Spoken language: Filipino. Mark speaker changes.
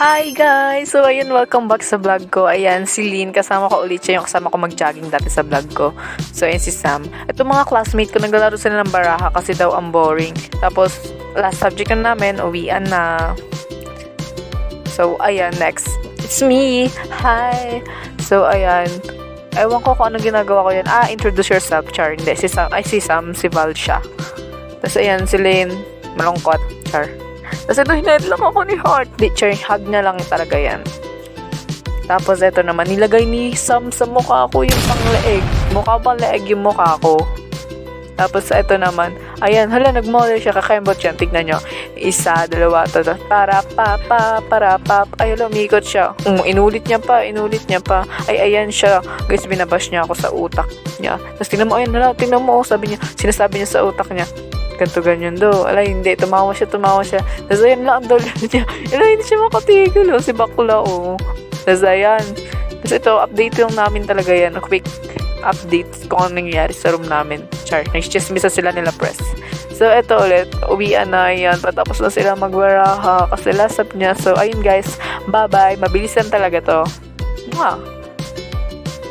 Speaker 1: Hi guys! So ayun, welcome back sa vlog ko. Ayan, si Lynn, kasama ko ulit siya yung kasama ko mag-jogging dati sa vlog ko. So ayan si Sam. Ito mga classmate ko, naglalaro sila ng baraha kasi daw ang boring. Tapos, last subject na namin, uwian na. So ayan, next. It's me! Hi! So ayan, ewan ko kung anong ginagawa ko yan. Ah, introduce yourself, Char. Hindi, si Sam, ay si Sam, si Val siya. Tapos ayan, si Lynn, malungkot, Char. Tapos ito, hinadlock ako ni Heart. Char, hug niya lang talaga yan. Tapos ito naman, nilagay ni Sam sa mukha ko yung pangleeg. Mukha pang leeg yung mukha ko. Tapos ito naman, ayan, hala, nag-model siya, kakaimbot yan, tignan nyo. Isa, dalawa, tatlo, para pa, pa, para pa, ay, hala, umikot siya. Um, inulit niya pa, inulit niya pa. Ay, ayan siya. Guys, binabash niya ako sa utak niya. Tapos tingnan mo, ayun, hala, tingnan mo, oh, sabi niya, sinasabi niya sa utak niya, ganto ganyan daw. Alay, hindi, tumawa siya, tumawa siya. Tapos ayan lang, ang dolo niya. Alay, hindi siya makatigil, oh, si bakla, oh. Tapos ayan. Tapos ito, update lang namin talaga yan. A quick update kung ano nangyayari sa room namin. Char, nag-chismisa sila nila press. So, ito ulit, uwian na yan. Patapos na sila magbaraha kasi lasap niya. So, ayun guys, bye-bye. Mabilisan talaga to. Mwah!